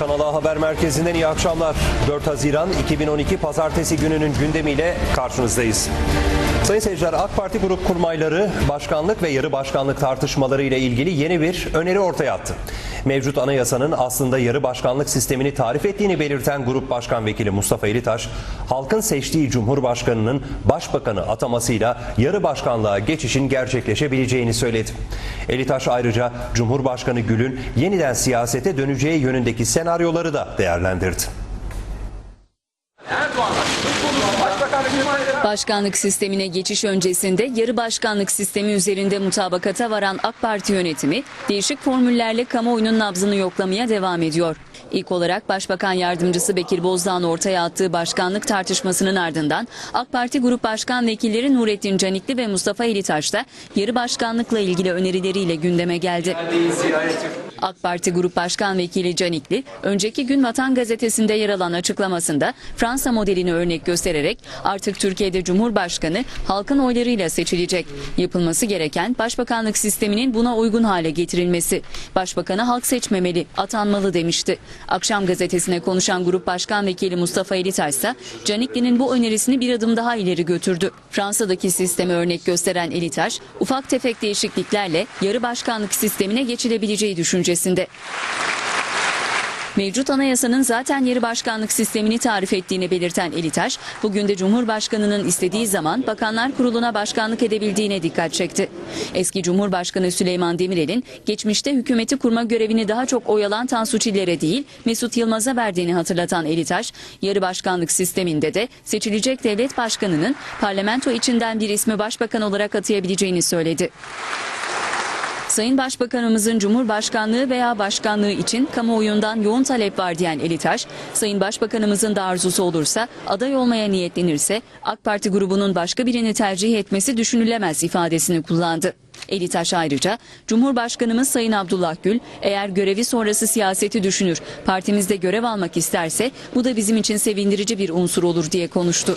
Kanala Haber Merkezi'nden iyi akşamlar. 4 Haziran 2012 Pazartesi gününün gündemiyle karşınızdayız. Sayın seyirciler AK Parti grup kurmayları başkanlık ve yarı başkanlık tartışmaları ile ilgili yeni bir öneri ortaya attı. Mevcut anayasanın aslında yarı başkanlık sistemini tarif ettiğini belirten Grup Başkan Vekili Mustafa Elitaş, halkın seçtiği Cumhurbaşkanı'nın başbakanı atamasıyla yarı başkanlığa geçişin gerçekleşebileceğini söyledi. Elitaş ayrıca Cumhurbaşkanı Gül'ün yeniden siyasete döneceği yönündeki senaryoları da değerlendirdi. Başkanlık sistemine geçiş öncesinde yarı başkanlık sistemi üzerinde mutabakata varan AK Parti yönetimi değişik formüllerle kamuoyunun nabzını yoklamaya devam ediyor. İlk olarak Başbakan Yardımcısı Bekir Bozdağ'ın ortaya attığı başkanlık tartışmasının ardından AK Parti Grup Başkan Vekilleri Nurettin Canikli ve Mustafa Elitaş da yarı başkanlıkla ilgili önerileriyle gündeme geldi. AK Parti Grup Başkan Vekili Canikli, önceki gün Vatan Gazetesi'nde yer alan açıklamasında Fransa modelini örnek göstererek artık Türkiye'de Cumhurbaşkanı halkın oylarıyla seçilecek. Yapılması gereken başbakanlık sisteminin buna uygun hale getirilmesi. Başbakanı halk seçmemeli, atanmalı demişti. Akşam gazetesine konuşan Grup Başkan Vekili Mustafa Elitaş ise Canikli'nin bu önerisini bir adım daha ileri götürdü. Fransa'daki sistemi örnek gösteren Elitaş, ufak tefek değişikliklerle yarı başkanlık sistemine geçilebileceği düşüncesinde. Mevcut anayasanın zaten yeri başkanlık sistemini tarif ettiğini belirten Elitaş, bugün de Cumhurbaşkanı'nın istediği zaman Bakanlar Kurulu'na başkanlık edebildiğine dikkat çekti. Eski Cumhurbaşkanı Süleyman Demirel'in geçmişte hükümeti kurma görevini daha çok oyalan Tansu Çiller'e değil Mesut Yılmaz'a verdiğini hatırlatan Elitaş, yarı başkanlık sisteminde de seçilecek devlet başkanının parlamento içinden bir ismi başbakan olarak atayabileceğini söyledi. Sayın Başbakanımızın Cumhurbaşkanlığı veya başkanlığı için kamuoyundan yoğun talep var diyen Elitaş, Sayın Başbakanımızın da arzusu olursa aday olmaya niyetlenirse AK Parti grubunun başka birini tercih etmesi düşünülemez ifadesini kullandı. Elitaş ayrıca Cumhurbaşkanımız Sayın Abdullah Gül eğer görevi sonrası siyaseti düşünür, partimizde görev almak isterse bu da bizim için sevindirici bir unsur olur diye konuştu.